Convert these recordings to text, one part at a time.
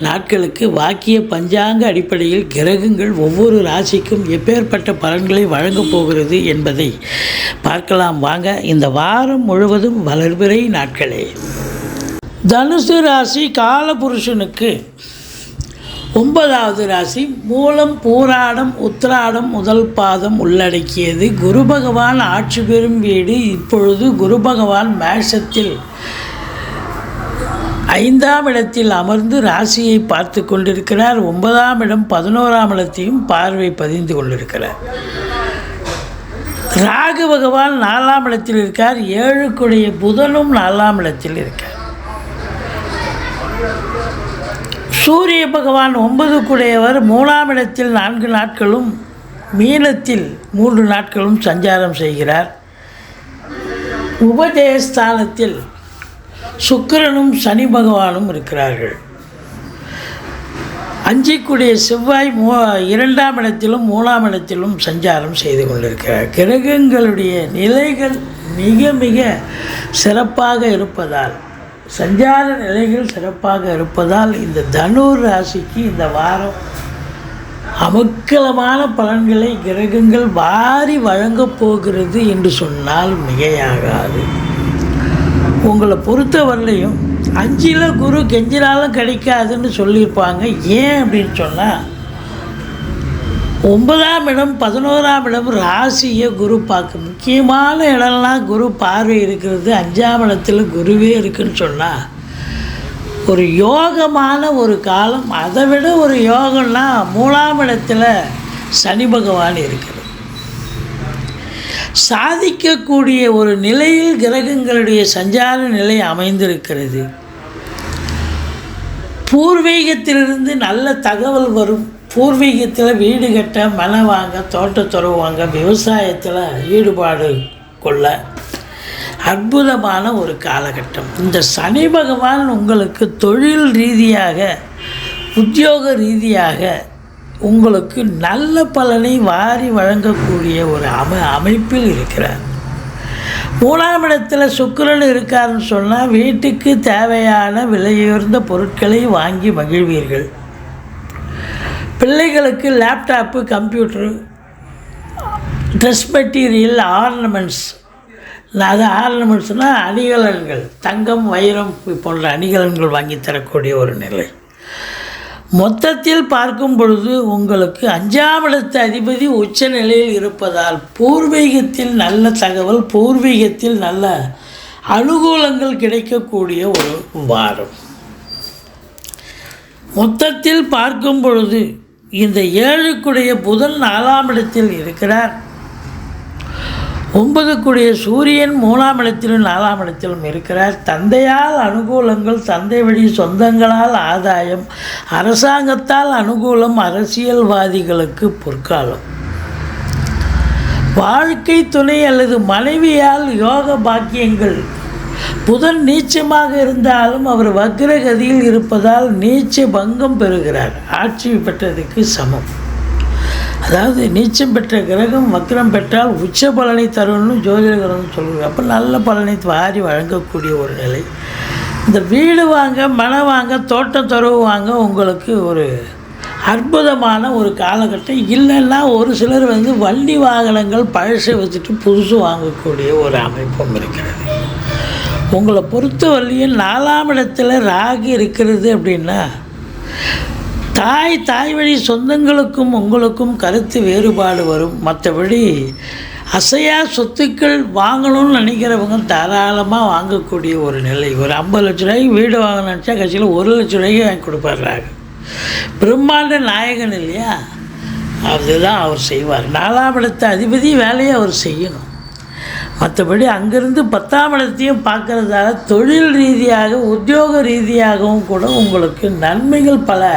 நாட்களுக்கு வாக்கிய பஞ்சாங்க அடிப்படையில் கிரகங்கள் ஒவ்வொரு ராசிக்கும் எப்பேற்பட்ட பலன்களை வழங்கப் போகிறது என்பதை பார்க்கலாம். வாங்க இந்த வாரம் முழுவதும் வளர்பிறை நாட்களே. தனுசு ராசி காலபுருஷனுக்கு ஒன்பதாவது ராசி மூலம் பூராடம் உத்திராடம் முதல் பாதம் உள்ளடக்கியது. குரு பகவான் ஆட்சி பெறும் வீடு. இப்பொழுது குரு பகவான் மேஷத்தில் ஐந்தாம் இடத்தில் அமர்ந்து ராசியை பார்த்து கொண்டிருக்கிறார். ஒன்பதாம் இடம் பதினோராம் இடத்தையும் பார்வை பதிந்து கொண்டிருக்கிறார். ராகு பகவான் நாலாம் இடத்தில் இருக்கார். ஏழுக்குடைய புதனும் நாலாம் இடத்தில் இருக்கார். சூரிய பகவான் ஒன்பது குடையவர் மூணாம் இடத்தில் நான்கு நாட்களும் மீனத்தில் மூன்று நாட்களும் சஞ்சாரம் செய்கிறார். உபதேஸ்தானத்தில் சுக்கிரனும் சனி பகவானும் இருக்கிறார்கள். அஞ்சிக்குடிய செவ்வாய் மூ இரண்டாம் இடத்திலும் மூணாம் இடத்திலும் சஞ்சாரம் செய்து கொண்டிருக்கிறார். கிரகங்களுடைய நிலைகள் மிக மிக சிறப்பாக இருப்பதால் சஞ்சார நிலைகள் சிறப்பாக இருப்பதால் இந்த தனுர் ராசிக்கு இந்த வாரம் அமக்கலமான பலன்களை கிரகங்கள் வாரி வழங்கப் போகிறது என்று சொன்னால் மிகையாகாது. உங்களை பொறுத்த வரலையும் அஞ்சில் குரு கெஞ்சினாலும் கிடைக்காதுன்னு சொல்லியிருப்பாங்க. ஏன் அப்படின்னு சொன்னால் ஒன்பதாம் இடம் பதினோராம் இடம் ராசியை குரு பார்க்க முக்கியமான இடம்லாம் குரு பார்வை இருக்கிறது. அஞ்சாம் இடத்துல குருவே இருக்குன்னு சொன்னால் ஒரு யோகமான ஒரு காலம் அதை விட ஒரு யோகம்னா மூணாம் இடத்துல சனி பகவான் இருக்குது சாதிக்கக்கூடிய ஒரு நிலையில் கிரகங்களுடைய சஞ்சார நிலை அமைந்திருக்கிறது. பூர்வீகத்திலிருந்து நல்ல தகவல் வரும். பூர்வீகத்தில் வீடு கட்ட மன வாங்க தோட்டத்துறவு வாங்க விவசாயத்தில் ஈடுபாடு கொள்ள அற்புதமான ஒரு காலகட்டம். இந்த சனி பகவான் உங்களுக்கு தொழில் ரீதியாக உத்தியோக ரீதியாக உங்களுக்கு நல்ல பலனை வாரி வழங்கக்கூடிய ஒரு அம அமைப்பில் இருக்கிறார். மூணாம் இடத்துல சுக்கரன் இருக்காருன்னு சொன்னால் வீட்டுக்கு தேவையான விலையுயர்ந்த பொருட்களை வாங்கி மகிழ்வீர்கள். பிள்ளைகளுக்கு laptop computer dress material ornaments அது ஆர்னமெண்ட்ஸ்னால் அணிகலன்கள். தங்கம் வைரம் போன்ற அணிகலன்கள் வாங்கி தரக்கூடிய ஒரு நிலை. மொத்தத்தில் பார்க்கும் பொழுது உங்களுக்கு அஞ்சாம் இடத்து அதிபதி உச்ச நிலையில் இருப்பதால் பூர்வீகத்தில் நல்ல தகவல் பூர்வீகத்தில் நல்ல அனுகூலங்கள் கிடைக்கக்கூடிய ஒரு வாரம். மொத்தத்தில் பார்க்கும் பொழுது இந்த ஏழுக்குடைய புதன் நாலாம் இடத்தில் இருக்கிறார். ஒன்பதுக்குடைய சூரியன் மூணாம் இடத்திலும் நாலாம் இடத்திலும் இருக்கிறார். தந்தையால் அனுகூலங்கள் தந்தை வழி சொந்தங்களால் ஆதாயம் அரசாங்கத்தால் அனுகூலம் அரசியல்வாதிகளுக்கு பொற்காலம். வாழ்க்கை துணை அல்லது மனைவியால் யோக பாக்கியங்கள். புதன் நீச்சமாக இருந்தாலும் அவர் வக்ரகதியில் இருப்பதால் நீச்ச பங்கம் பெறுகிறார். ஆட்சி பெற்றதுக்கு சமம். அதாவது நீச்சம் பெற்ற கிரகம் வக்ரம் பெற்றால் உச்ச பலனை தரும்னு ஜோதிட கிரகம் சொல்லுவாங்க. அப்போ நல்ல பலனை வாரி வழங்கக்கூடிய ஒரு நிலை. இந்த வீடு வாங்க மனை வாங்க தோட்டம் துறவு வாங்க உங்களுக்கு ஒரு அற்புதமான ஒரு காலகட்டம். இல்லைன்னா ஒரு சிலர் வந்து வண்டி வாகனங்கள் பழசை வச்சுட்டு புதுசு வாங்கக்கூடிய ஒரு அமைப்பும் இருக்கிறது. உங்களை பொறுத்தவரையும் நாலாம் இடத்துல ராகு இருக்கிறது அப்படின்னா தாய் தாய் வழி சொந்தங்களுக்கும் உங்களுக்கும் கருத்து வேறுபாடு வரும். மற்றபடி அசையா சொத்துக்கள் வாங்கணும்னு நினைக்கிறவங்க தாராளமாக வாங்கக்கூடிய ஒரு நிலை. ஒரு ஐம்பது லட்ச ரூபாய்க்கு வீடு வாங்கணும்னு நினச்சா கட்சியில் ஒரு லட்ச ரூபாய்க்கு வாங்கி கொடுப்பாடுறாங்க பிரம்மாண்ட நாயகன் இல்லையா? அதுதான் அவர் செய்வார். நாலாம் இடத்த அதிபதி வேலையை அவர் செய்யணும். மற்றபடி அங்கேருந்து பத்தாம் இடத்தையும் பார்க்குறதால தொழில் ரீதியாக உத்தியோக ரீதியாகவும் கூட உங்களுக்கு நன்மைகள் பல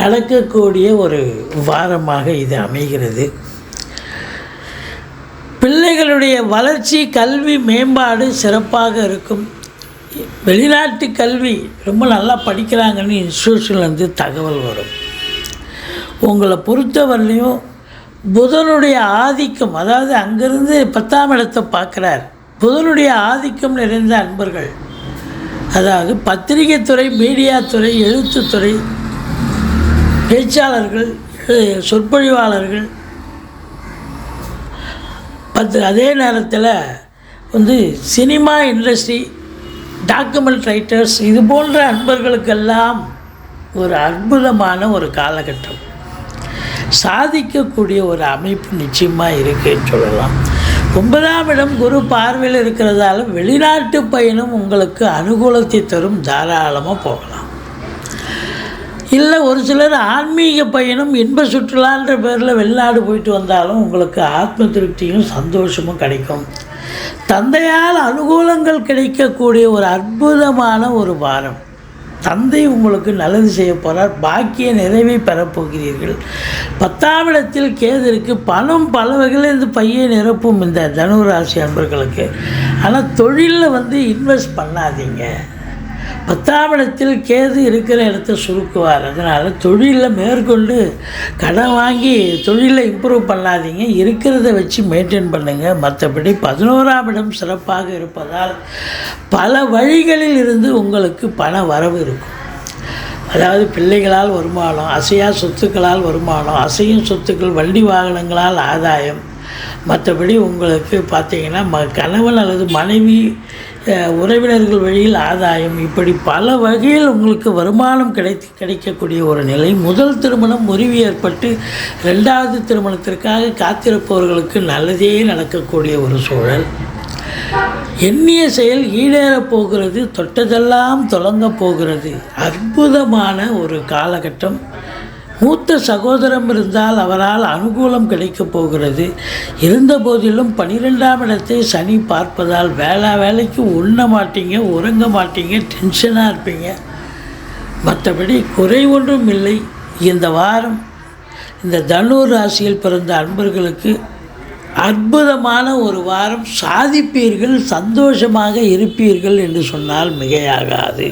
நடக்கக்கூடிய ஒரு வாரமாக இது அமைகிறது. பிள்ளைகளுடைய வளர்ச்சி கல்வி மேம்பாடு சிறப்பாக இருக்கும். வெளிநாட்டு கல்வி ரொம்ப நல்லா படிக்கிறாங்கன்னு இன்ஸ்டியூஷன்லேருந்து தகவல் வரும். உங்களை பொறுத்தவரையிலையும் புதனுடைய ஆதிக்கம் அதாவது அங்கேருந்து பத்தாம் இடத்தை பார்க்குறார். புதனுடைய ஆதிக்கம் நிறைந்த அன்பர்கள். அதாவது பத்திரிகை துறை மீடியா துறை எழுத்துத்துறை பேச்சாளர்கள் சொற்பொழிவாளர்கள். பத்து அதே நேரத்தில் வந்து சினிமா இண்டஸ்ட்ரி டாக்குமெண்ட் ரைட்டர்ஸ் இது போன்ற அன்பர்களுக்கெல்லாம் ஒரு அற்புதமான ஒரு காலகட்டம். சாதிக்கக்கூடிய ஒரு அமைப்பு நிச்சயமாக இருக்குன்னு சொல்லலாம். ஒன்பதாம் இடம் குரு பார்வையில் இருக்கிறதால வெளிநாட்டு பயணம் உங்களுக்கு அனுகூலத்தை தரும். தாராளமாக போகலாம். இல்லை ஒரு சிலர் ஆன்மீக பயணம் இன்ப சுற்றுலான்ற பேரில் வெளிநாடு போயிட்டு வந்தாலும் உங்களுக்கு ஆத்ம திருப்தியும் சந்தோஷமும் கிடைக்கும். தந்தையால் அனுகூலங்கள் கிடைக்கக்கூடிய ஒரு அற்புதமான ஒரு வாரம். தந்தை உங்களுக்கு நல்லது செய்ய போகிறார் பாக்கிய நிறைவை பெறப்போகிறீர்கள் பத்தாம் இடத்தில் கேது பணம் பல வகையில் இந்த பையை நிரப்பும் இந்த தனுராசி அன்பர்களுக்கு. ஆனால் தொழிலில் வந்து இன்வெஸ்ட் பண்ணாதீங்க. பத்தாமிடத்தில் கேது இருக்கிற இடத்த சுருக்குவார். அதனால் தொழிலில் மேற்கொண்டு கடன் வாங்கி தொழிலை இம்ப்ரூவ் பண்ணாதீங்க. இருக்கிறத வச்சு மெயின்டைன் பண்ணுங்கள் மற்றபடி பதினோராம் இடம் சிறப்பாக இருப்பதால் பல வழிகளில் இருந்து உங்களுக்கு பண வரவு இருக்கும். அதாவது பிள்ளைகளால் வருமானம் அசையா சொத்துக்களால் வருமானம் அசையும் சொத்துக்கள் வண்டி வாகனங்களால் ஆதாயம். மற்றபடி உங்களுக்கு பார்த்தீங்கன்னா ம கணவன் அல்லது மனைவி உறவினர்கள் வழியில் ஆதாயம். இப்படி பல வகையில் உங்களுக்கு வருமானம் கிடைத்து கிடைக்கக்கூடிய ஒரு நிலை. முதல் திருமணம் முறிவு ஏற்பட்டு ரெண்டாவது திருமணத்திற்காக காத்திருப்பவர்களுக்கு நல்லதே நடக்கக்கூடிய ஒரு சூழல். எண்ணிய செயல் ஈடேறப் போகிறது தொட்டதெல்லாம் தொடங்க போகிறது. அற்புதமான ஒரு காலகட்டம். மூத்த சகோதரம் இருந்தால் அவரால் அனுகூலம் கிடைக்கப் போகிறது. இருந்த போதிலும் பனிரெண்டாம் இடத்தை சனி பார்ப்பதால் வேளா வேலைக்கு உண்ண மாட்டீங்க உறங்க மாட்டீங்க டென்ஷனாக இருப்பீங்க. மற்றபடி குறை ஒன்றும் இல்லை. இந்த வாரம் இந்த தனுர் ராசியில் பிறந்த அன்பர்களுக்கு அற்புதமான ஒரு வாரம். சாதிப்பீர்கள் சந்தோஷமாக இருப்பீர்கள் என்று சொன்னால் மிகையாகாது.